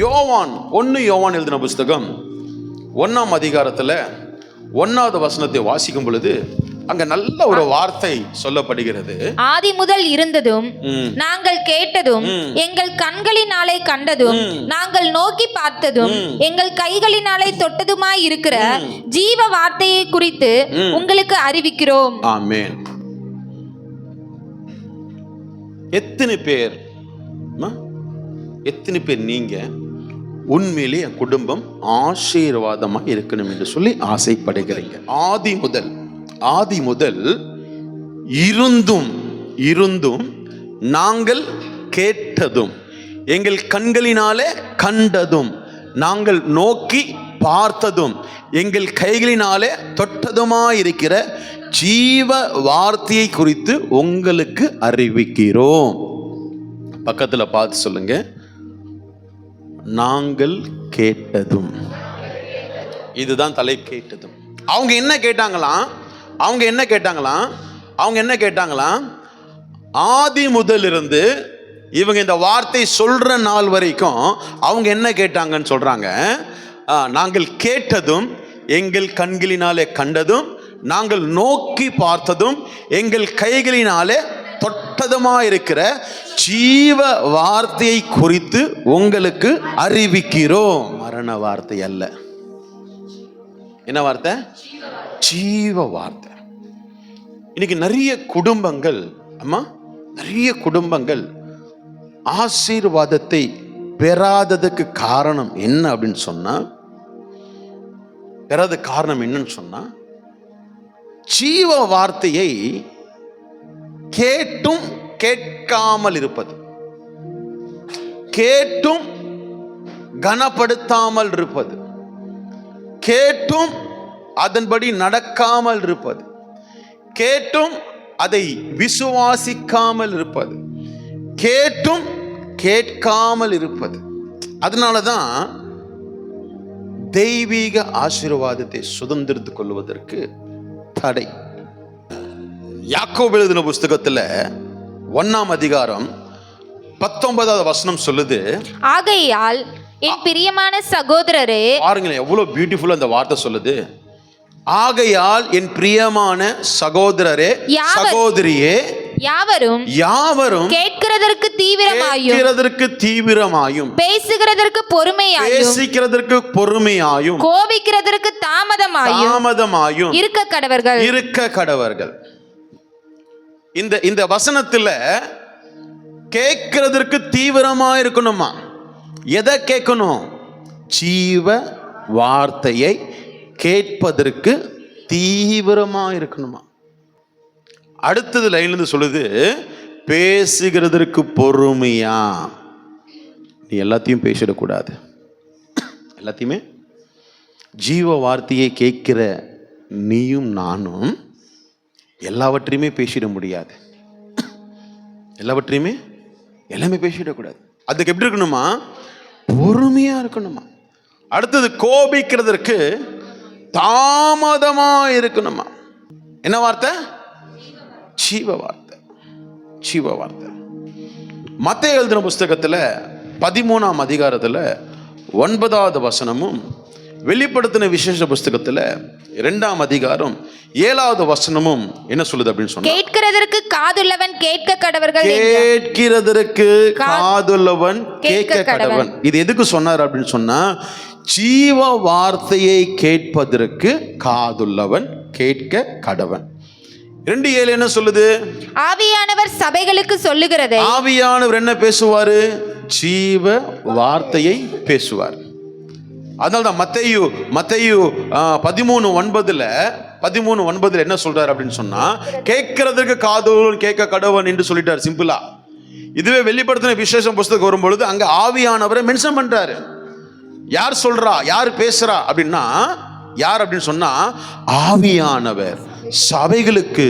யோவான் ஒன்று யோவான் எழுதின புஸ்தகம். ஒன்றாம் அதிகாரத்தில் ஒன்றாவது வசனத்தை வாசிக்கும் பொழுது அங்கே நல்ல ஒரு வார்த்தை சொல்லப்படுகிறது. ஆதி முதல் இருந்ததும். நாங்கள் கேட்டதும் எங்கள் கண்களினாலே கண்டதும் நாங்கள் நோக்கி பார்த்ததும் எங்கள் கைகளினாலே தொட்டதுமாய் இருக்கிற ஜீவ வார்த்தையை குறித்து உங்களுக்கு அறிவிக்கிறோம். ஆமென். எத்தனை பேர்? எத்தனை பேர் நீங்க? உண்மையிலே என் குடும்பம் ஆசீர்வாதமாக இருக்கணும் என்று சொல்லி ஆசைப்படுகிறீங்க. ஆதி முதல் ஆதி முதல் இருந்தும் இருந்தும் நாங்கள் கேட்டதும் எங்கள் கண்களினாலே கண்டதும் நாங்கள் நோக்கி பார்த்ததும் எங்கள் கைகளினாலே தொட்டதுமாயிருக்கிற ஜீவ வார்த்தையை குறித்து உங்களுக்கு அறிவிக்கிறோம். பக்கத்தில் பார்த்து சொல்லுங்கள் நாங்கள் கேட்டதும். இதுதான் தலை கேட்டதும். அவங்க என்ன கேட்டாங்களாம்? அவங்க என்ன கேட்டாங்களாம்? அவங்க என்ன கேட்டாங்களாம்? ஆதி முதல் இருந்து இவங்க இந்த வார்த்தை சொல்ற நாள் வரைக்கும் அவங்க என்ன கேட்டாங்கன்னு சொல்றாங்க? நாங்கள் கேட்டதும் எங்கள் கண்களினாலே கண்டதும் நாங்கள் நோக்கி பார்த்ததும் எங்கள் கைகளினாலே தொட்டதுமா இருக்கிற ஜீவ வார்த்தையை குறித்து உங்களுக்கு அறிவிக்கிறோம். மரண வார்த்தை அல்ல. என்ன வார்த்தை? ஜீவ வார்த்தை. இன்னைக்கு நிறைய குடும்பங்கள் அம்மா நிறைய குடும்பங்கள் ஆசீர்வாதத்தை பெறாததுக்கு காரணம் என்ன அப்படின்னு சொன்னா பெறாத காரணம் என்னன்னு சொன்னா ஜீவ வார்த்தையை கேட்டும் கேட்காமல் இருப்பது. கேட்டும் கனப்படுத்தாமல் இருப்பது. கேட்டும் அதன்படி நடக்காமல் இருப்பது. கேட்டும் அதை விசுவாசிக்காமல் இருப்பது. கேட்டும் கேட்காமல் இருப்பது. அதனால தான் தெய்வீக ஆசீர்வாதத்தை சுதந்திரத்து கொள்வதற்கு தடை. யாக்கோபு எழுதின புஸ்தகத்துல ஒன்னாம் அதிகாரம் பத்தொன்பதாவது வசனம் சொல்லுது. ஆகையால் என் பிரியமான சகோதரரே பாருங்களேன் எவ்வளவு பியூட்டிஃபுல்லா அந்த வார்த்தை சொல்லுது. ஆகையால் என் பிரியமான சகோதரரே சகோதரியே யாவரும் யாவரும் கேட்கிறதற்கு தீவிரமாயும் கேட்கிறதற்கு தீவிரமாயும் பேசுகிறதற்கு பொறுமையாயும் பேசிக்கிறதற்கு பொறுமையாயும் கோபிக்கிறதற்கு தாமதமாயும் தாமதமாயும் இருக்க கடவர்கள். இருக்க கடவர்கள். இந்த இந்த வசனத்தில் கேட்கிறதற்கு தீவிரமாக இருக்கணுமா? எதை கேட்கணும்? ஜீவ வார்த்தையை கேட்பதற்கு தீவிரமாக இருக்கணுமா? அடுத்தது லைன்லேருந்து சொல்லுது பேசுகிறதற்கு பொறுமையா? நீ எல்லாத்தையும் பேசிடக்கூடாது. எல்லாத்தையுமே? ஜீவ வார்த்தையை கேட்கிற நீயும் நானும் எல்லாவற்றையுமே பேசிட முடியாது. எல்லாவற்றையுமே எல்லாமே பேசிடக்கூடாது. அதுக்கு எப்படி இருக்கணுமா? பொறுமையா இருக்கணுமா? அடுத்தது கோபிக்கிறதற்கு தாமதமா இருக்கணுமா? என்ன வார்த்தை? ஜீவ வார்த்தை. ஜீவ வார்த்தை. மற்ற எழுதின புஸ்தகத்தில் பதிமூணாம் அதிகாரத்தில் ஒன்பதாவது வசனமும் வெளிப்படுத்தின விசேஷ புஸ்தகத்தில் இரண்டாம் அதிகாரம் ஏழாவது வசனமும் என்ன சொல்லுது அப்படின்னு சொன்னா கேட்கிறதற்கு காதுள்ளவன் கேட்க கடவர்கள். கேட்கிறதற்கு காதுள்ளவன் கேட்க கேட்க கடவன். இது எதுக்கு சொன்னார் அப்படின்னு சொன்னா ஜீவ வார்த்தையை கேட்பதற்கு காதுள்ளவன் கேட்க கடவன். ரெண்டு ஏழு என்ன சொல்லுது? ஆவியானவர் சபைகளுக்கு சொல்லுகிறதை. ஆவியானவர் என்ன பேசுவாரு? ஜீவ வார்த்தையை பேசுவார். அதனால தான் மத்தையு மத்தையு பதிமூணு ஒன்பதுல பதிமூணு ஒன்பதுல என்ன சொல்றாரு அப்படின்னு சொன்னா கேட்கறதுக்கு காதோல் கேட்க கடவன் என்று சொல்லிட்டார் சிம்பிளா இதுவே வெளிப்படுத்தின விசேஷம் புஸ்தகம் வரும்பொழுது அங்க ஆவியானவரை மென்ஷன் பண்றாரு. யார் சொல்றா யார் பேசுறா அப்படின்னா யார் அப்படின்னு சொன்னா ஆவியானவர் சபைகளுக்கு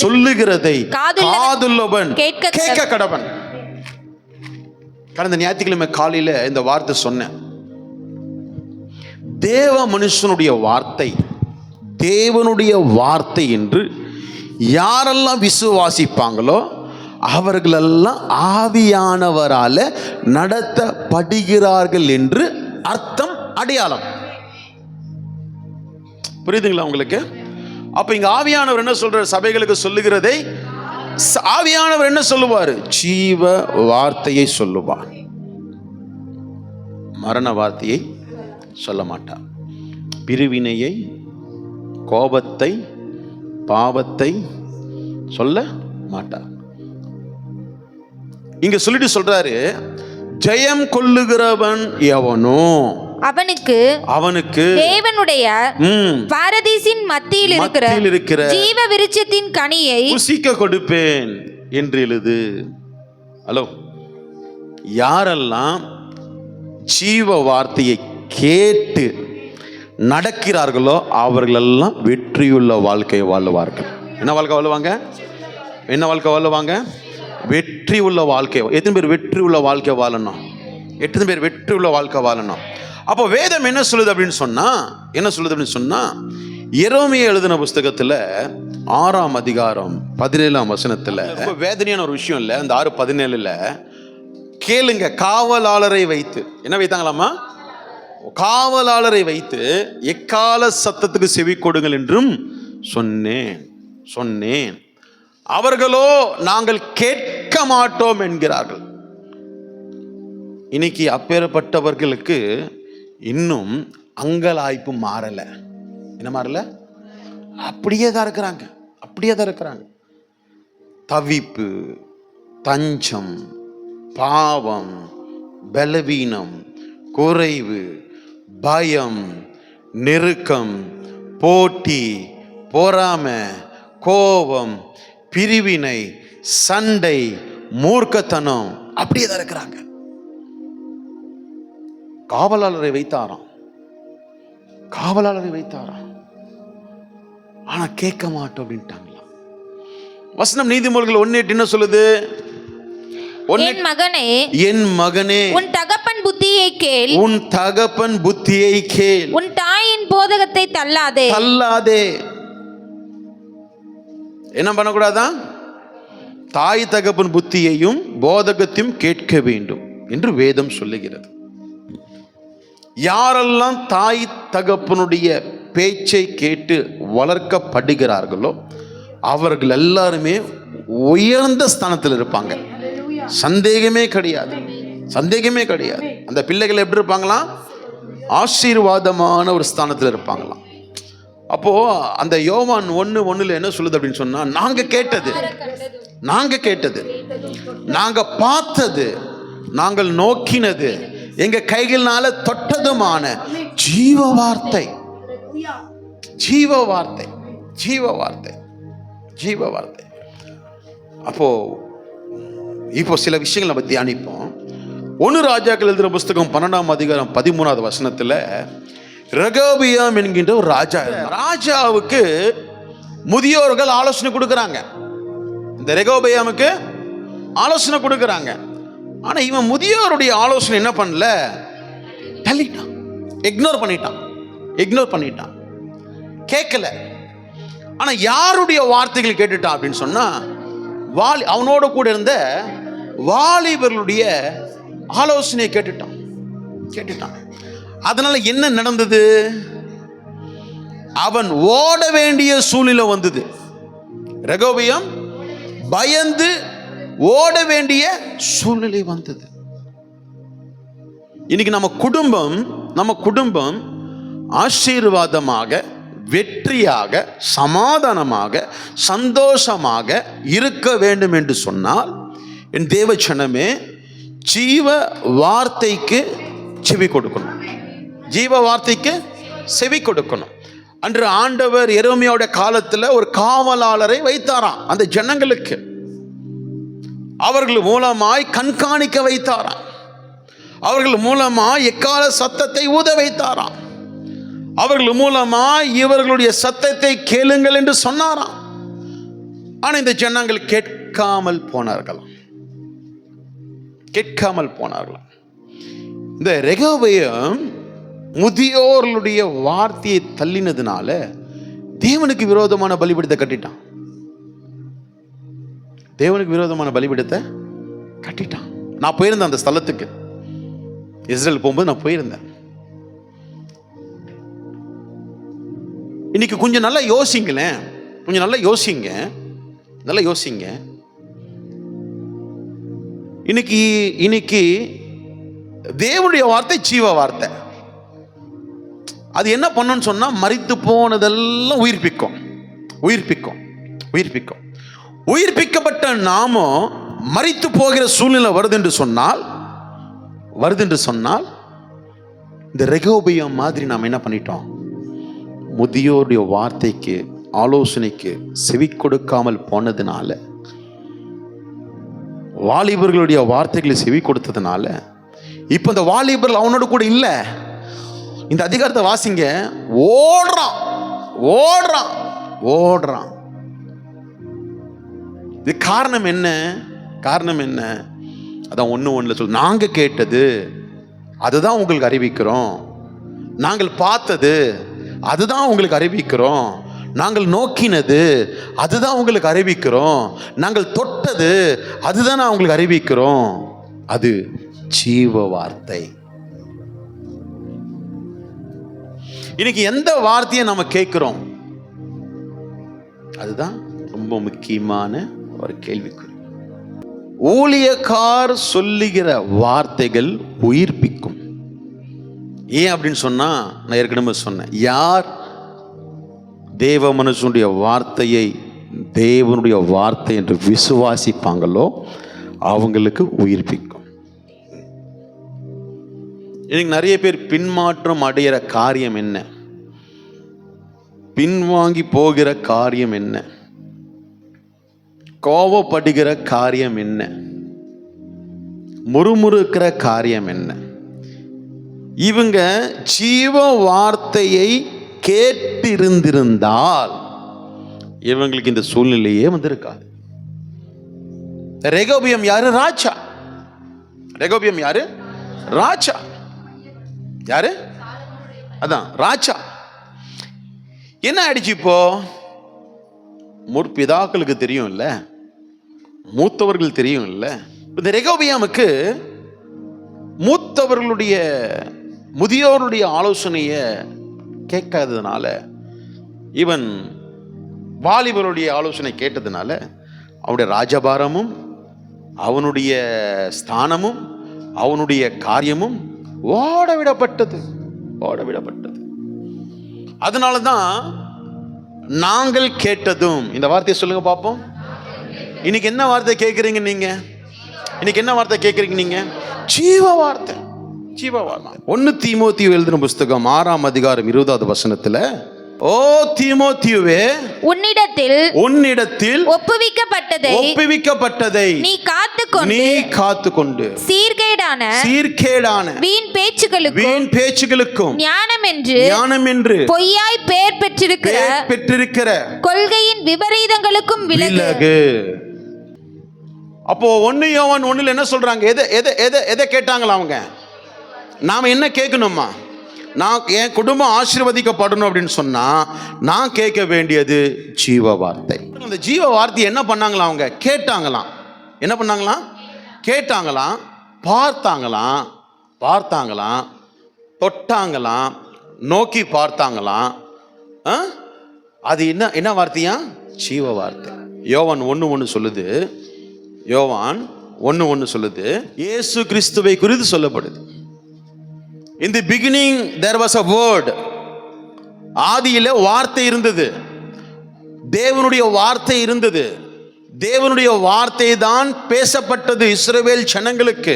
சொல்லுகிறதை காதுள்ளவன் கேட்க கடவன். கடந்த ஞாயிற்றுக்கிழமை காலையில இந்த வார்த்தை சொன்னேன். தேவ மனுஷனுடைய வார்த்தை தேவனுடைய வார்த்தை என்று யாரெல்லாம் விசுவாசிப்பாங்களோ அவர்களெல்லாம் ஆவியானவரால் நடத்தப்படுகிறார்கள் என்று அர்த்தம் அடையாளம். புரியுதுங்களா உங்களுக்கு? அப்போ இங்கே ஆவியானவர் என்ன சொல்கிற சபைகளுக்கு சொல்லுகிறதை ஆவியானவர் என்ன சொல்லுவார்? ஜீவ வார்த்தையை சொல்லுவார். மரண வார்த்தையை சொல்ல மாட்டார் பிரிவினையை கோபத்தை பாவத்தை சொல்ல மாட்டார் இங்க சொல்லிட்டு சொல்றாரு ஜெயம் கொள்ளுகிறவன் எவனோ? அவனுக்கு அவனுக்கு தேவனுடைய பாரதீசின் மத்தியில் இருக்கிற இருக்கிற ஜீவ விருட்சத்தின் கனியை புசிக்க கொடுப்பேன் என்று எழுது. ஹலோ. யாரெல்லாம் ஜீவ வார்த்தையை கேட்டு நடக்கிறார்களோ அவர்களெல்லாம் வெற்றியுள்ள வாழ்க்கையை வாழுவார்கள். என்ன வாழ்க்கை வாழுவாங்க? என்ன வாழ்க்கை வாழுவாங்க? வெற்றி உள்ள வாழ்க்கை. எத்தனை பேர் வெற்றி உள்ள வாழ்க்கை வாழணும்? எத்தனை பேர் வெற்றி உள்ள வாழ்க்கை வாழணும்? அப்போ வேதம் என்ன சொல்லுது அப்படின்னு சொன்னால் என்ன சொல்லுது அப்படின்னு சொன்னால் எரோமிய எழுதின புஸ்தகத்தில் ஆறாம் அதிகாரம் பதினேழாம் வசனத்தில் ரொம்ப வேதனையான ஒரு விஷயம் இல்லை அந்த ஆறு பதினேழில் கேளுங்க காவலாளரை வைத்து. என்ன வைத்தாங்களாமா காவலாளரை வைத்து எக்கால சத்தத்துக்கு செவி கொடுங்கள் என்றும் சொன்னேன் சொன்னேன். அவர்களோ நாங்கள் கேட்க மாட்டோம் என்கிறார்கள். இன்னைக்கு அப்பேற்பட்டவர்களுக்கு இன்னும் அங்கலாய்ப்பு மாறல. என்ன மாறல? அப்படியே தான் இருக்கிறாங்க. அப்படியே தான் இருக்கிறாங்க. தவிப்பு தஞ்சம் பாவம் பலவீனம் குறைவு பயம் நெருக்கம் போட்டி பொறாமை கோபம் பிரிவினை சண்டை மூர்க்கத்தனம் அப்படியே தான் இருக்கிறாங்க. காவலாளரை வைத்தாராம். காவலாளரை வைத்தாராம். ஆனா கேட்க மாட்டோம் அப்படின்ட்டாங்களாம். வசனம் நீதிமொழிகள் ஒன்னு எட்டு என்ன சொல்லுது? என் மகனே என் மகனே உன் தகப்பன் புத்தியை கேள். உன் தகப்பன் புத்தியை கேள். உன் தாயின் போதகத்தை தள்ளாதே. தள்ளாதே. என்ன பண்ணக்கூடாதா? தாய் தகப்பன் புத்தியையும் போதகத்தையும் கேட்க வேண்டும் என்று வேதம் சொல்லுகிறது. யாரெல்லாம் தாய் தகப்பனுடைய பேச்சை கேட்டு வளர்க்கப்படுகிறார்களோ அவர்கள் எல்லாருமே உயர்ந்த ஸ்தானத்தில் இருப்பாங்க. சந்தேகமே கிடையாது. சந்தேகமே கிடையாது. அந்த பிள்ளைகள் எப்படி இருப்பாங்களாம்? ஆசீர்வாதமான ஒரு ஸ்தானத்தில் இருப்பாங்களாம். அப்போது அந்த யோவான் ஒன்று ஒன்றில் என்ன சொல்லுது அப்படின்னு சொன்னால் நாங்கள் கேட்டது நாங்கள் கேட்டது நாங்கள் பார்த்தது நாங்கள் நோக்கினது எங்கள் கைகள்னால தொட்டதுமான ஜீவ வார்த்தை ஜீவ வார்த்தை ஜீவ வார்த்தை ஜீவ வார்த்தை அப்போது இப்போ சில விஷயங்களை நம்ம தியானிப்போம். ஒன்று ராஜாக்கள் எழுதுகிற புஸ்தகம் பன்னெண்டாம் அதிகாரம் பதிமூணாவது வசனத்தில் ரகோபியாம் என்கின்ற ஒரு ராஜா ராஜாவுக்கு முதியோர்கள் ஆலோசனை கொடுக்குறாங்க. இந்த ரெகோபியாமுக்கு ஆலோசனை கொடுக்குறாங்க. ஆனால் இவன் முதியோருடைய ஆலோசனை என்ன பண்ணல? தள்ளிட்டான். இக்னோர் பண்ணிட்டான். இக்னோர் பண்ணிட்டான். கேட்கல. ஆனால் யாருடைய வார்த்தைகள் கேட்டுட்டான் அப்படின்னு சொன்னால் வாலி அவனோட கூட இருந்த வாலிபர்களுடைய ஆலோசனையை கேட்டுட்டான். கேட்டுட்டான். அதனால என்ன நடந்தது? அவன் ஓட வேண்டிய சூழ்நிலை வந்தது. ரகோபியம் பயந்து ஓட வேண்டிய சூழ்நிலை வந்தது. இன்னைக்கு நம்ம குடும்பம் நம்ம குடும்பம் ஆசீர்வாதமாக வெற்றியாக சமாதானமாக சந்தோஷமாக இருக்க வேண்டும் என்று சொன்னால் என் தேவச்சனமே ஜீவ வார்த்தைக்கு செவி கொடுக்கணும். ஜீவ வார்த்தைக்கு செவி கொடுக்கணும். அன்று ஆண்டவர் எருமையோட காலத்தில் ஒரு காவலாளரை வைத்தாராம். அந்த ஜனங்களுக்கு அவர்கள் மூலமாய் கண்காணிக்க வைத்தாராம். அவர்கள் மூலமாய் எக்கால சத்தத்தை ஊத வைத்தாராம். அவர்கள் மூலமாய் இவர்களுடைய சத்தத்தை கேளுங்கள் என்று சொன்னாராம். ஆனால் இந்த ஜனங்கள் கேட்காமல் போனார்களாம். கேட்காமல் போனார்களாம். இந்த ரெகோபயம் முதியோர்களுடைய வார்த்தையை தள்ளினதுனால தேவனுக்கு விரோதமான பலிபீடத்தை கட்டிட்டான். தேவனுக்கு விரோதமான பலிபீடத்தை கட்டிட்டான். நான் போயிருந்தேன் அந்த ஸ்தலத்துக்கு. இஸ்ரேல் போகும்போது நான் போயிருந்தேன். இன்னைக்கு கொஞ்சம் நல்லா யோசிங்களேன். கொஞ்சம் நல்லா யோசிங்க. நல்லா யோசிங்க. இன்னைக்கு இன்னைக்கு தேவனுடைய வார்த்தை ஜீவ வார்த்தை. அது என்ன பண்ணுன்னு சொன்னால் மறித்து போனதெல்லாம் உயிர்ப்பிக்கும். உயிர்ப்பிக்கும். உயிர்ப்பிக்கும். உயிர்ப்பிக்கப்பட்ட நாமம் மறித்து போகிற சூழ்நிலை வருது என்று சொன்னால் வருது என்று சொன்னால் இந்த ரெகோபியம் மாதிரி நாம் என்ன பண்ணிட்டோம்? முதியோருடைய வார்த்தைக்கு ஆலோசனைக்கு செவி கொடுக்காமல் போனதுனால வாலிபர்களுடைய வார்த்தைகளை செவி கொடுத்ததுனால இப்போ இந்த வாலிபர்கள் அவனோட கூட இல்லை. இந்த அதிகாரத்தை வாசிங்க. ஓடுறான். ஓடுறான். ஓடுறான். இது காரணம் என்ன? காரணம் என்ன? அதான் ஒன்று ஒன்றில் சொல் நாங்கள் கேட்டது அதுதான் உங்களுக்கு அறிவிக்கிறோம். நாங்கள் பார்த்தது அதுதான் உங்களுக்கு அறிவிக்கிறோம். நாங்கள் நோக்கினது அதுதான் உங்களுக்கு அறிவிக்கிறோம். நாங்கள் தொட்டது அதுதான் நான் உங்களுக்கு அறிவிக்கிறோம். அது ஜீவ வார்த்தை. இன்னைக்கு எந்த வார்த்தையை நம்ம கேட்கிறோம்? அதுதான் ரொம்ப முக்கியமான ஒரு கேள்விக்குறி. ஊழியக்கார் சொல்லுகிற வார்த்தைகள் உயிர்ப்பிக்கும். ஏன் அப்படின்னு சொன்னா நான் ஏற்கனவே சொன்னேன். யார் தேவ மனுஷனுடைய வார்த்தையை தேவனுடைய வார்த்தை என்று விசுவாசிப்பாங்களோ அவங்களுக்கு உயிர்ப்பிக்கும். இன்னைக்கு நிறைய பேர் பின்மாற்றம் அடையிற காரியம் என்ன? பின்வாங்கி போகிற காரியம் என்ன? கோவப்படுகிற காரியம் என்ன? முறுமுறுக்கிற காரியம் என்ன? இவங்க ஜீவ வார்த்தையை கேட்டிருந்திருந்தால் இவங்களுக்கு இந்த சூழ்நிலையே வந்திருக்காது. ரெகோபியம் யாரு? ராஜா. ரெகோபியம் யாரு? ராஜா. யாரு? அதான் ராஜா. என்ன ஆயிடுச்சு இப்போ? முற்பிதாக்களுக்கு தெரியும் இல்ல மூத்தவர்கள் தெரியும் இல்ல இந்த ரெகோபியாமுக்கு மூத்தவர்களுடைய முதியோருடைய ஆலோசனையை கேட்காததுனால இவன் வாலிபருடைய ஆலோசனை கேட்டதுனால அவனுடைய ராஜபாரமும் அவனுடைய ஸ்தானமும் அவனுடைய காரியமும் ஓடவிடப்பட்டது ஓடவிடப்பட்டது. அதனால தான் நாங்கள் கேட்டதும் இந்த வார்த்தையை சொல்லுங்க பார்ப்போம். இன்னைக்கு என்ன வார்த்தை கேட்குறீங்க நீங்க? இன்னைக்கு என்ன வார்த்தை கேட்குறீங்க நீங்க? ஜீவ வார்த்தை. ஜீவ வார்த்தை ஒன்று தீமோத்தியு எழுதின புஸ்தகம் ஆறாம் அதிகாரம் இருபதாவது வசனத்துல ஓ தீமோத்தியுவே உன்னிடத்தில் உன்னிடத்தில் ஒப்புவிக்கப்பட்டதை ஒப்புவிக்கப்பட்டதை நீ காத்துக்கொண்டு நீ காத்து கொண்டு சீர்கேடான சீர்கேடான வீண் பேச்சுகளுக்கும் வீண் பேச்சுகளுக்கும் ஞானம் என்று ஞானம் என்று பொய்யாய் பேர் பெற்றிருக்கிற பெயர் பெற்றிருக்கிற கொள்கையின் விபரீதங்களுக்கும் விலகு. விலகு. அப்போ ஒன்னு யோவான் ஒண்ணுல என்ன சொல்றாங்க? எதை எதை எதை எதை கேட்டாங்களா அவங்க? நாம் என்ன கேட்கணுமா நான் என் குடும்பம் ஆசீர்வதிக்கப்படணும் அப்படின்னு சொன்னா நான் கேட்க வேண்டியது ஜீவ வார்த்தை. அந்த ஜீவ வார்த்தை என்ன பண்ணாங்களாம் அவங்க? கேட்டாங்களாம். என்ன பண்ணாங்களாம்? கேட்டாங்களாம் பார்த்தாங்களாம் பார்த்தாங்களாம் தொட்டாங்களாம் நோக்கி பார்த்தாங்களாம். ஆ? அது என்ன என்ன வார்த்தையா? ஜீவ வார்த்தை. யோவான் ஒன்று ஒன்று சொல்லுது. யோவான் ஒன்று ஒன்று சொல்லுது. இயேசு கிறிஸ்துவை குறித்து சொல்லப்படுது. In the beginning there was a word ஆதியில் வார்த்தை இருந்தது. தேவனுடைய வார்த்தை இருந்தது. தேவனுடைய வார்த்தை தான் பேசப்பட்டது இஸ்ரவேல் ஜனங்களுக்கு.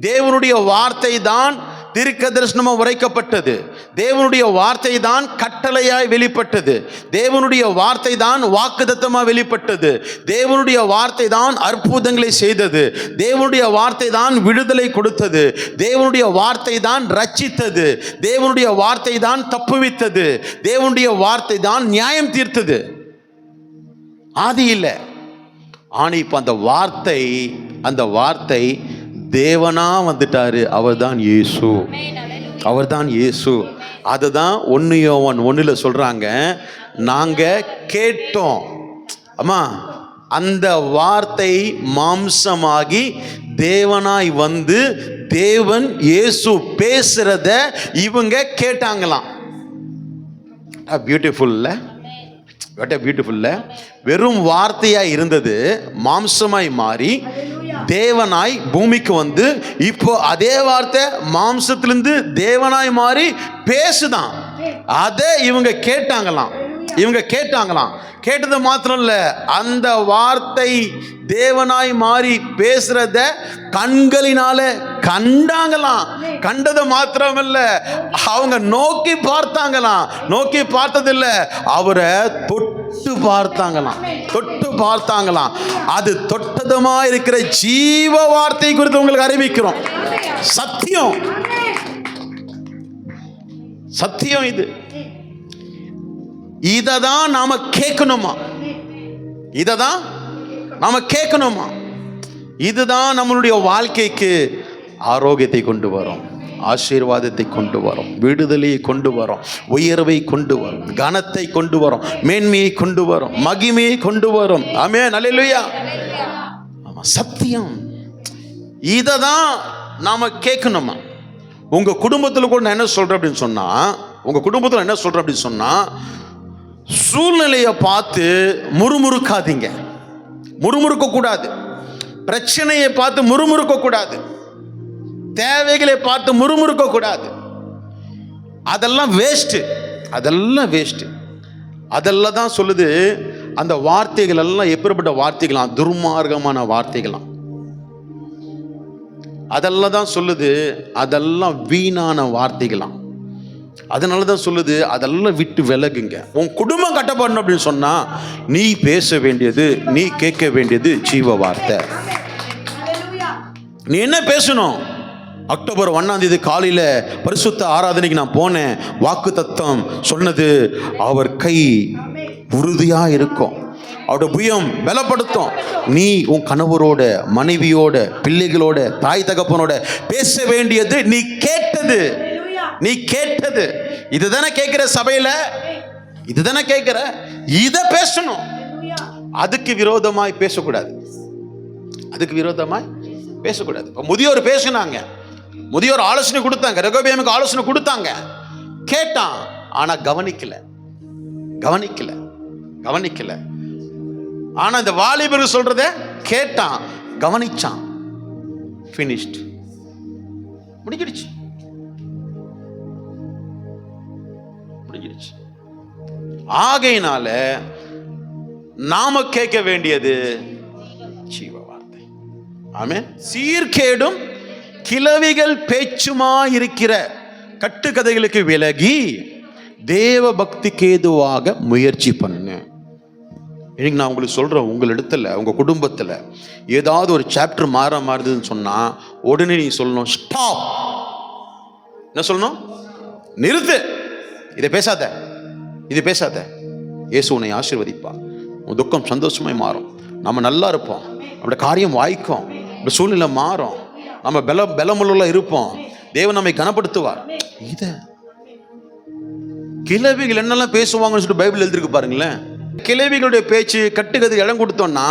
தேவனுடைய வார்த்தை தான் தீர்க்க தரிசனமாக உரைக்கப்பட்டது. தேவனுடைய வார்த்தை தான் கட்டளையாய் வெளிப்பட்டது. தேவனுடைய வார்த்தை தான் வாக்குதத்தமாக வெளிப்பட்டது. தேவனுடைய வார்த்தை தான் அற்புதங்களை செய்தது. தேவனுடைய வார்த்தை தான் விடுதலை கொடுத்தது. தேவனுடைய வார்த்தை தான் ரச்சித்தது தேவனுடைய வார்த்தை தான் தப்புவித்தது தேவனுடைய வார்த்தை தான் நியாயம் தீர்த்தது. ஆதி இல்லை. ஆனால் இப்போ அந்த வார்த்தை அந்த வார்த்தை தேவனா வந்துட்டாரு. அவர்தான் இயேசு. ஏசு இயேசு. அதுதான் ஒன்று யோவன் ஒன்றில் சொல்கிறாங்க நாங்கள் கேட்டோம். அம்மா அந்த வார்த்தை மாம்சமாகி தேவனாய் வந்து தேவன் இயேசு பேசுறத இவங்க கேட்டாங்களாம். பியூட்டிஃபுல்ல வாட் பியூட்டிஃபுல்ல வெறும் வார்த்தையாக இருந்தது மாம்சமாய் மாறி தேவனாய் பூமிக்கு வந்து இப்போ அதே வார்த்தை மாம்சத்திலிருந்து தேவனாய் மாறி பேசுதான். அதை இவங்க கேட்டாங்களாம். இவங்க கேட்டாங்களாம். கேட்டது மாத்திரம் இல்லை அந்த வார்த்தை தேவனாய் மாறி பேசுறத கண்களினால கண்டாங்களாம். கண்டது மாத்திரம் அவங்க நோக்கி பார்த்தாங்களாம். நோக்கி பார்த்ததில்ல அவரை தொட்டு பார்த்தாங்களாம். தொட்டு பார்த்தாங்களாம். அது தொட்டதுமா இருக்கிற ஜீவ வார்த்தை குறித்து உங்களுக்கு அறிவிக்கிறோம். சத்தியம். சத்தியம் இது. இதை தான் நாம கேட்கணுமா? இதை தான் நாம கேட்கணுமா? இதுதான் நம்மளுடைய வாழ்க்கைக்கு ஆரோக்கியத்தை கொண்டு வரும் ஆசீர்வாதத்தை கொண்டு வரும் விடுதலையை கொண்டு வரும் உயர்வை கொண்டு வரும் கனத்தை கொண்டு வரும் மேன்மையை கொண்டு வரும் மகிமையை கொண்டு வரும். ஆமே நல்லையா ஆமா சத்தியம். இதை தான் நாம கேட்கணுமா? உங்க குடும்பத்தில் கூட நான் என்ன சொல்றேன் அப்படின்னு சொன்னா உங்க குடும்பத்தில் என்ன சொல்றேன் அப்படின்னு சொன்னா சூழ்நிலையை பார்த்து முறுமுறுக்காதீங்க. முறுமுறுக்க கூடாது. பிரச்சனையை பார்த்து முறுமுறுக்க கூடாது. தேவைகளை பார்த்து முறுமுறுக்க கூடாது. அதெல்லாம் வேஸ்ட்டு அதெல்லாம் வேஸ்ட்டு அதெல்லாம் தான் சொல்லுது அந்த வார்த்தைகள் எல்லாம் எப்படிப்பட்ட வார்த்தைகளாம்? துர்மார்க்கமான வார்த்தைகளாம். அதெல்லாம் தான் சொல்லுது அதெல்லாம் வீணான வார்த்தைகளாம். அதனால தான் சொல்லுது அதெல்லாம் விட்டு விலகுங்க. உன் குடும்பம் கட்டப்படணும் அப்படின்னு சொன்னால் நீ பேச வேண்டியது நீ கேட்க வேண்டியது ஜீவ வார்த்தை. நீ என்ன பேசணும்? அக்டோபர் ஒன்னாம் தேதி காலையில் பரிசுத்த ஆராதனைக்கு நான் போனேன். வாக்கு தத்தம் சொன்னது அவர் கை உறுதியாக இருக்கும். அவரோட புயம் பலப்படுத்தும். நீ உன் கணவரோட மனைவியோட பிள்ளைகளோட தாய் தகப்பனோட பேச வேண்டியது நீ கேட்டது. நீ கேட்டது. இதுதானே கேட்கிற சபையில? இதுதானே கேட்கிற? இத பேசணும். அதுக்கு விரோதமாய் பேசக்கூடாது. அதுக்கு விரோதமாய் பேசக்கூடாது. இப்போ முதியோர் பேசினாங்க. முதியோர் ஆலோசனை கொடுத்தாங்க. ரகோபியமுக்கு ஆலோசனை கொடுத்தாங்க. கேட்டான். ஆனா கவனிக்கல. கவனிக்கல. கவனிக்கல. ஆனா இந்த வாலிபர் சொல்றத கேட்டான். கவனிச்சான். ஃபினிஷ்ட் முடிஞ்சிடுச்சு. ஆகையினால நாம கேட்க வேண்டியது ஜீவ வார்த்தை ஆமே சீர்கேடும் கிளவிகள் பேச்சுமா இருக்கிற கட்டுக்கதைகளுக்கு விலகி தேவ பக்திக்கு ஏதுவாக முயற்சி பண்ணு. இன்னைக்கு நான் உங்களுக்கு சொல்கிறேன் உங்கள் இடத்துல உங்கள் குடும்பத்தில் ஏதாவது ஒரு சாப்டர் மாற மாறுதுன்னு சொன்னால் உடனே நீ சொல்லணும் ஸ்டாப் என்ன சொல்லணும்? நிறுத்து. இதை பேசாத. இது பேசாத. இயேசு உன்னை ஆசீர்வதிப்பா உன் துக்கம் சந்தோஷமாய் மாறும். நம்ம நல்லா இருப்போம். நம்மளோட காரியம் வாய்க்கும். நம்ம சூழ்நிலை மாறும். நம்ம பல பலமுள்ள இருப்போம். தேவன் நம்மை கனப்படுத்துவார். இதை கிளவிகள் என்னெல்லாம் பேசுவாங்கன்னு சொல்லிட்டு பைபிள் எழுதிருக்கு பாருங்களேன். கிளவிகளுடைய பேச்சு கட்டுக்கிறது இடம் கொடுத்தோம்னா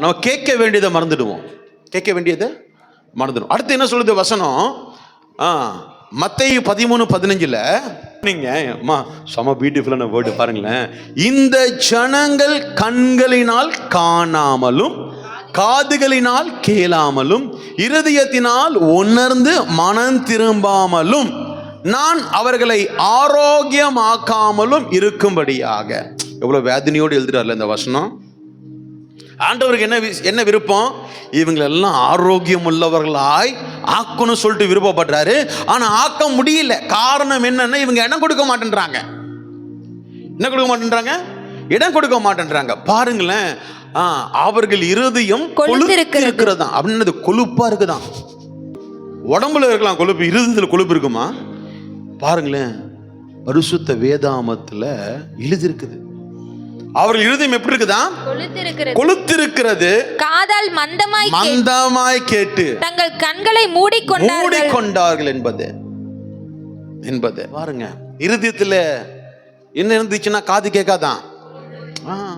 நம்ம கேட்க வேண்டியதை மறந்துடுவோம். கேட்க வேண்டியதை மறந்துடும் அடுத்து என்ன சொல்லுது வசனம்? ஆ பதிமூணு பதினஞ்சில் நீங்க அம்மா செம பியூட்டிஃபுல்லான வேர்டு பாருங்களேன். இந்த ஜனங்கள் கண்களினால் காணாமலும் காதுகளினால் கேளாமலும் இருதயத்தினால் உணர்ந்து மனம் திரும்பாமலும் நான் அவர்களை ஆரோக்கியமாக்காமலும் இருக்கும்படியாக. எவ்வளோ வேதனையோடு எழுதுறாருல இந்த வசனம்? ஆண்டவருக்கு என்ன என்ன விருப்பம்? இவங்களெல்லாம் ஆரோக்கியம் உள்ளவர்களாய் ஆக்கணும் சொல்லிட்டு விருப்பப்படுறாரு. ஆனா ஆக்க முடியல. காரணம் என்னன்னா இவங்க இடம் கொடுக்க மாட்டேன்றாங்க. என்ன கொடுக்க மாட்டேன்றாங்க? இடம் கொடுக்க மாட்டேன்றாங்க. பாருங்களேன். அவர்கள் இருதயம். இருக்கிறதா அப்படின்னது கொழுப்பா இருக்குதாம் உடம்புல இருக்கலாம் கொழுப்பு இருதயத்தில் கொழுப்பு இருக்குமா? பாருங்களேன். பரிசுத்த வேதாமத்துல எழுதியிருக்குது. அவர்கள் இருதயம் எப்படி இருக்குதா? கொளுத்திருக்கிறது. காதால் மந்தமாய் மந்தமாய் கேட்டு. தங்கள் கண்களை மூடிக்கொண்டார்கள். மூடிக்கொண்டார்கள் என்பது. என்பது. பாருங்க. இருதயத்துல என்ன இருந்துச்சுன்னா காது கேட்காதான்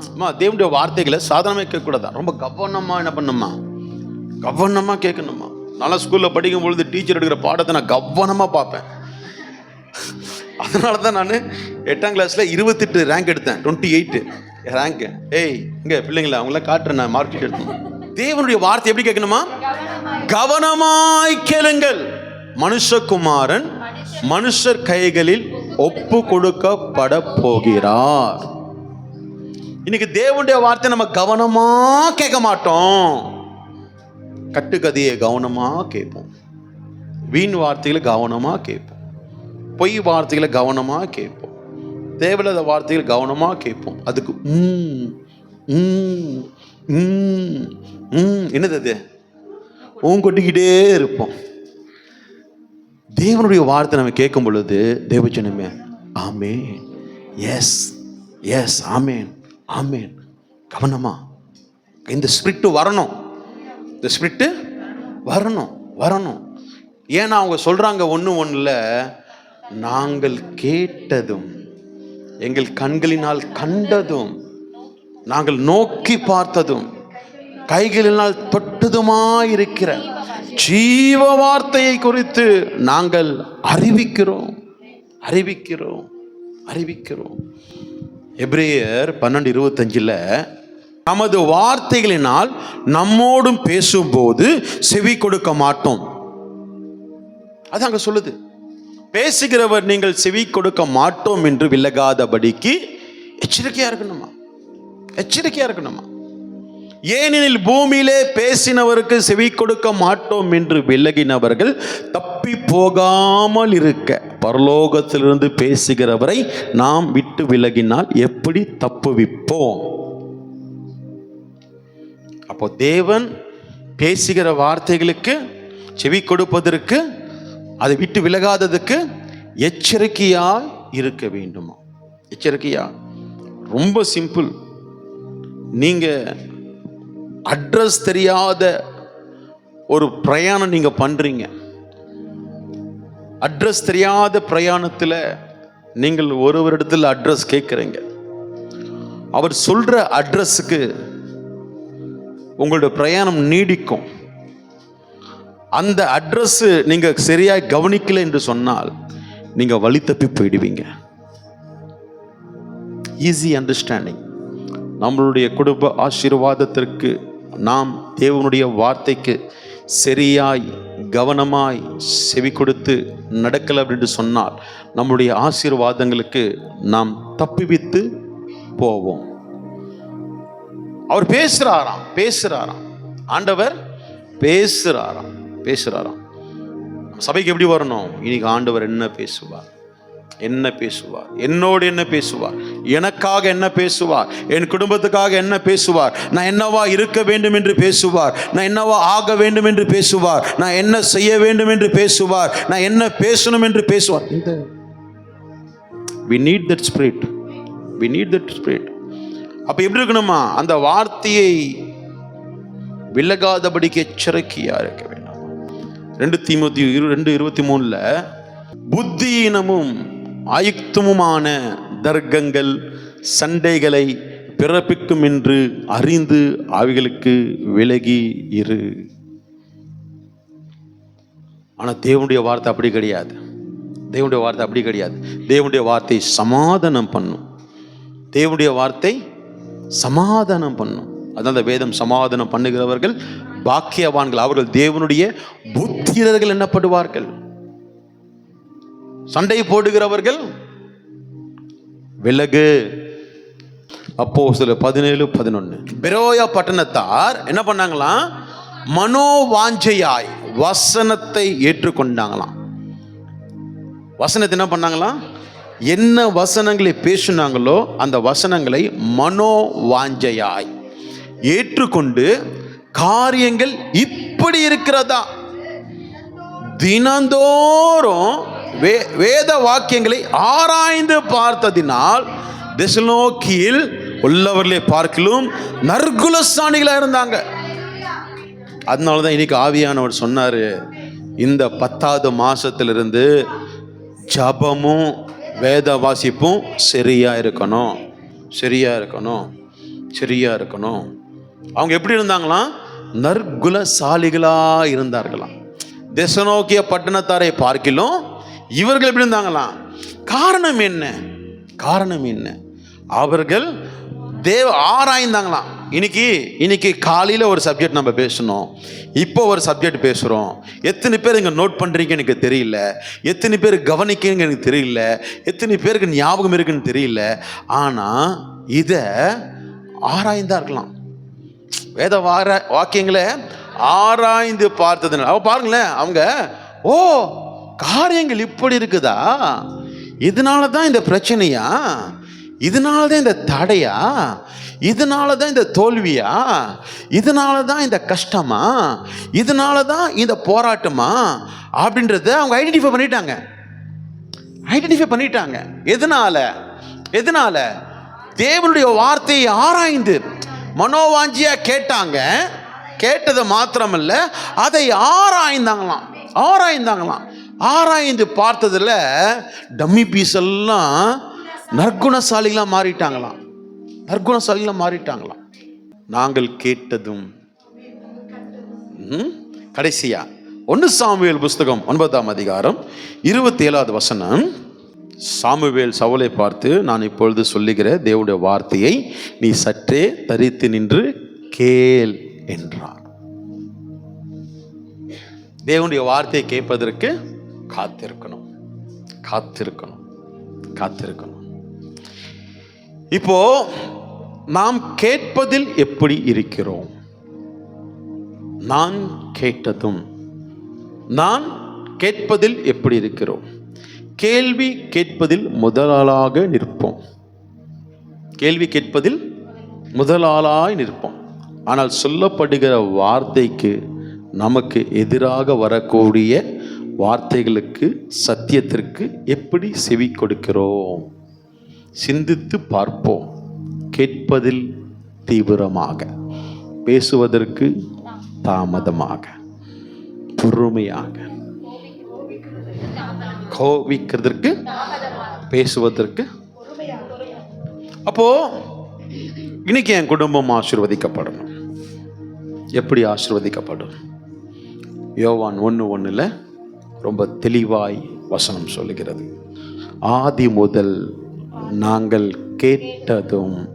அம்மா தேவனுடைய வார்த்தைகளை சாதாரணமாக கேட்கக்கூடாதா? ரொம்ப கவனமாக என்ன பண்ணுமா கவனமாக கேட்கணுமா நல்லா ஸ்கூலில் படிக்கும் பொழுது டீச்சர் எடுக்கிற பாடத்தை நான் கவனமாக பார்ப்பேன். அதனால தான் நான் எட்டாம் கிளாஸில் இருபத்தெட்டு ரேங்க் எடுத்தேன். டுவெண்ட்டி எயிட்டு ரேங்க்கு ஏய் இங்கே பிள்ளைங்களா அவங்களாம் காட்டுறேன் நான் மார்க் ஷீட் எடுத்தேன். தேவனுடைய வார்த்தை எப்படி கேட்கணுமா? கவனமாய் கேளுங்கள். மனுஷகுமாரன் மனுஷர் கைகளில் ஒப்பு கொடுக்கப்பட போகிறார். இன்னைக்கு தேவனுடைய வார்த்தை நம்ம கவனமா கேட்க மாட்டோம். கட்டுக்கதையை கவனமா கேட்போம். வீண் வார்த்தைகளை கவனமா கேட்போம். பொய் வார்த்தைகளை கவனமாக கேட்போம். தேவையில்லாத வார்த்தைகள் கவனமாக கேட்போம். அதுக்கு ம், ம், என்னது அது? ஊன் கொட்டிக்கிட்டே இருப்போம். தேவனுடைய வார்த்தை நம்ம கேட்கும் பொழுது தேவச்சனமே ஆமேன். எஸ் எஸ் ஆமேன் ஆமேன். கவனமா. இந்த ஸ்பிரிட்டு வரணும். இந்த ஸ்பிரிட்டு வரணும் வரணும். ஏன்னா அவங்க சொல்கிறாங்க ஒன்று ஒன்றில் நாங்கள் கேட்டதும் எங்கள் கண்களினால் கண்டதும் நாங்கள் நோக்கி பார்த்ததும் கைகளினால் தொட்டதுமாயிருக்கிற ஜீவ வார்த்தையை குறித்து நாங்கள் அறிவிக்கிறோம். அறிவிக்கிறோம். அறிவிக்கிறோம். எப்ரேயர் பன்னெண்டு இருபத்தஞ்சில் நமது வார்த்தைகளினால் நம்மோடும் பேசும்போது செவி கொடுக்க மாட்டோம். அது அங்கே சொல்லுது. பேசுகிறவர் நீங்கள் செவி கொடுக்க மாட்டோம் என்று விலகாதபடிக்கு எச்சரிக்கையா இருக்கணுமா? எச்சரிக்கையா இருக்கணுமா? ஏனெனில் பூமியிலே பேசினவருக்கு செவி கொடுக்க மாட்டோம் என்று விலகினவர்கள் தப்பி போகாமல் இருக்க பரலோகத்திலிருந்து பேசுகிறவரை நாம் விட்டு விலகினால் எப்படி தப்புவிப்போம் அப்போ தேவன் பேசுகிற வார்த்தைகளுக்கு செவி கொடுப்பதற்கு அதை விட்டு விலகாததுக்கு எச்சரிக்கையா இருக்க வேண்டுமா? எச்சரிக்கையா? ரொம்ப சிம்பிள் நீங்க அட்ரஸ் தெரியாத ஒரு பிரயாணம் நீங்க பண்றீங்க. அட்ரஸ் தெரியாத பிரயாணத்தில் நீங்கள் ஒருவரிடத்தில் அட்ரஸ் கேட்குறீங்க. அவர் சொல்ற அட்ரஸுக்கு உங்களுடைய பிரயாணம் நீடிக்கும். அந்த அட்ரஸ்ஸு நீங்கள் சரியாக கவனிக்கலை என்று சொன்னால் நீங்கள் வழி தப்பி போயிடுவீங்க. ஈஸி அண்டர்ஸ்டாண்டிங் நம்மளுடைய குடும்ப ஆசீர்வாதத்திற்கு நாம் தேவனுடைய வார்த்தைக்கு சரியாய் கவனமாய் செவி கொடுத்து நடக்கலை அப்படின்னு சொன்னால் நம்முடைய ஆசீர்வாதங்களுக்கு நாம் தப்பிவித்து போவோம். அவர் பேசுகிறாராம் பேசுகிறாராம் ஆண்டவர் பேசுகிறாராம் பேசுகிறாராம் சபைக்கு எப்படி வரணும்? இன்னைக்கு ஆண்டவர் என்ன பேசுவார்? என்ன பேசுவார்? என்னோடு என்ன பேசுவார்? எனக்காக என்ன பேசுவார்? என் குடும்பத்துக்காக என்ன பேசுவார்? நான் என்னவா இருக்க வேண்டும் என்று பேசுவார்? நான் என்னவா ஆக வேண்டும் என்று பேசுவார்? நான் என்ன செய்ய வேண்டும் என்று பேசுவார்? நான் என்ன பேசணும் என்று பேசுவார்? இந்த we need that spirit we need that spirit அப்போ எப்படி இருக்கணுமா? அந்த வார்த்தையை விலகாதபடிக்கு எச்சரிக்கையாக இருக்க வேண்டும். ரெண்டு தீமோத்தி இரு ரெண்டு இருபத்தி மூணுல புத்தியினமும் ஆயுக்தமுமான தர்க்கங்கள் சண்டைகளை பிறப்பிக்கும் என்று அறிந்து அவைகளுக்கு விலகி இரு. ஆனால் தேவனுடைய வார்த்தை அப்படி கிடையாது. தேவனுடைய வார்த்தை அப்படி கிடையாது. தேவனுடைய வார்த்தை சமாதானம் பண்ணும். தேவனுடைய வார்த்தை சமாதானம் பண்ணும். அதான் அந்த வேதம் சமாதானம் பண்ணுகிறவர்கள் பாக்கியவான்கள் அவர்கள் தேவனுடைய புத்திரர்கள் என்னப்படுவார்கள்? சண்டை போடுகிறவர்கள்? விலகு. அப்போ சில பதினேழு பதினொன்று பெரோயா பட்டணத்தார் என்ன பண்ணாங்களாம்? மனோவாஞ்சையாய் வசனத்தை ஏற்றுக்கொண்டாங்களாம். வசனத்தை என்ன பண்ணாங்களாம்? என்ன வசனங்களை பேசினாங்களோ அந்த வசனங்களை மனோவாஞ்சையாய் ஏற்றுக்கொண்டு காரியங்கள் இப்படி இருக்கிறதா? தினந்தோறும் வே வேத வாக்கியங்களை ஆராய்ந்து பார்த்ததினால் திசநோக்கியில் உள்ளவர்களை பார்க்கிலும் நற்குலசாணிகளாக இருந்தாங்க. அதனால தான் இன்னைக்கு ஆவியானவர் சொன்னார் இந்த பத்தாவது மாசத்திலிருந்து ஜபமும் வேத வாசிப்பும் சரியாக இருக்கணும் சரியாக இருக்கணும் சரியாக இருக்கணும். அவங்க எப்படி இருந்தாங்களாம்? நற்குலசாலிகளா இருந்தார்களாம் திசநோக்கிய பட்டணத்தாரை பார்க்கிலும் இவர்கள் எப்படி இருந்தாங்களாம்? காரணம் என்ன? காரணம் என்ன? அவர்கள் தேவ ஆராய்ந்தாங்களாம். இன்னைக்கு இன்னைக்கு காலையில் ஒரு சப்ஜெக்ட் நம்ம பேசணும். இப்போ ஒரு சப்ஜெக்ட் பேசுகிறோம் எத்தனை பேர் இங்கே நோட் பண்ணுறீங்க எனக்கு தெரியல. எத்தனை பேர் கவனிக்கிறீங்க எனக்கு தெரியல. எத்தனை பேருக்கு ஞாபகம் இருக்குன்னு தெரியல. ஆனால் இதை ஆராய்ந்தார்களாம். வேத வார வாக்கியங்களை ஆராய்ந்து பார்த்ததுனால அவ பாருங்களேன் அவங்க ஓ காரியங்கள் இப்படி இருக்குதா? இதனால தான் இந்த பிரச்சனையா? இதனால தான் இந்த தடையா? இதனால தான் இந்த தோல்வியா? இதனால தான் இந்த கஷ்டமா? இதனால தான் இந்த போராட்டமா? அப்படின்றத அவங்க ஐடென்டிஃபை பண்ணிட்டாங்க. ஐடென்டிஃபை பண்ணிட்டாங்க. எதனால? எதனால? தேவனுடைய வார்த்தையை ஆராய்ந்து மனோவாஞ்சியாக கேட்டாங்க கேட்டது மாத்திரமல்ல அதை ஆராய்ந்தாங்களாம். ஆராய்ந்தாங்களாம். ஆராய்ந்து பார்த்ததில் டம்மி பீஸ் எல்லாம் நற்குணசாலிகளாக மாறிட்டாங்களாம். நற்குணசாலிகளாக மாறிட்டாங்களாம். நாங்கள் கேட்டதும் ம், கடைசியா ஒன்று சாமியல் புஸ்தகம் ஒன்பதாம் அதிகாரம் இருபத்தி ஏழாவது வசனம். சாமுவேல் சவுலை பார்த்து நான் இப்பொழுது சொல்லுகிற தேவனுடைய வார்த்தையை நீ சற்றே தரித்து நின்று கேள் என்றார். தேவனுடைய வார்த்தையை கேட்பதற்கு காத்திருக்கணும். காத்திருக்கணும். காத்திருக்கணும். இப்போ நாம் கேட்பதில் எப்படி இருக்கிறோம்? நான் கேட்டதும் நான் கேட்பதில் எப்படி இருக்கிறோம்? கேள்வி கேட்பதில் முதலாளாக நிற்போம். கேள்வி கேட்பதில் முதலாளாய் நிற்போம். ஆனால் சொல்லப்படுகிற வார்த்தைக்கு நமக்கு எதிராக வரக்கூடிய வார்த்தைகளுக்கு சத்தியத்திற்கு எப்படி செவி கொடுக்கிறோம்? சிந்தித்து பார்ப்போம். கேட்பதில் தீவிரமாக பேசுவதற்கு தாமதமாக பொறுமையாக. கோபிக்கிறதுக்கு பேசுவதற்கு. அப்போ இன்னைக்கு என் குடும்பம் ஆசிர்வதிக்கப்படணும். எப்படி ஆசிர்வதிக்கப்படும்? யோவான் ஒன்று ஒன்றில் ரொம்ப தெளிவாய் வசனம் சொல்லுகிறது. ஆதி முதல் நாங்கள் கேட்டதும்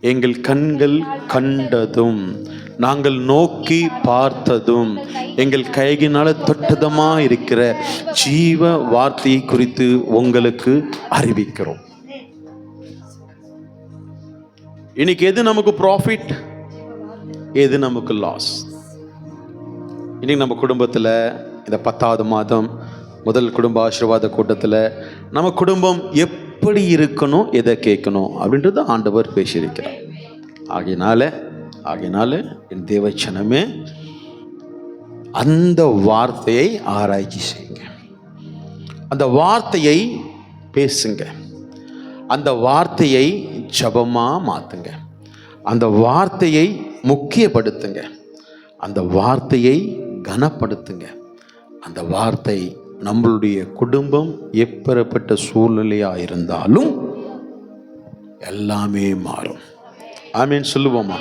எங்கள் கண்கள் கண்டதும் நாங்கள் நோக்கி பார்த்ததும் எங்கள் கைகினால தொட்டதமா இருக்கிற ஜீவ வார்த்தையை குறித்து உங்களுக்கு அறிவிக்கிறோம். இன்னைக்கு எது நமக்கு ப்ராஃபிட் எது நமக்கு லாஸ் இன்னைக்கு நம்ம குடும்பத்தில் இந்த பத்தாவது மாதம் முதல் குடும்ப ஆசீர்வாத கூட்டத்தில் நம்ம குடும்பம் எப்படி இருக்கணும் எதை கேட்கணும் அப்படின்றது ஆண்டவர் பேசியிருக்கிறார். ஆகையினால ஆகையினால என் தேவச்சனமே அந்த வார்த்தையை ஆராய்ச்சி செய்யுங்க. அந்த வார்த்தையை பேசுங்க. அந்த வார்த்தையை ஜபமாக மாற்றுங்க அந்த வார்த்தையை முக்கியப்படுத்துங்க. அந்த வார்த்தையை கனப்படுத்துங்க. அந்த வார்த்தை நம்மளுடைய குடும்பம் எப்பேற்பட்ட சூழ்நிலையாக இருந்தாலும் எல்லாமே மாறும். ஆமீன். சொல்லுவோமா?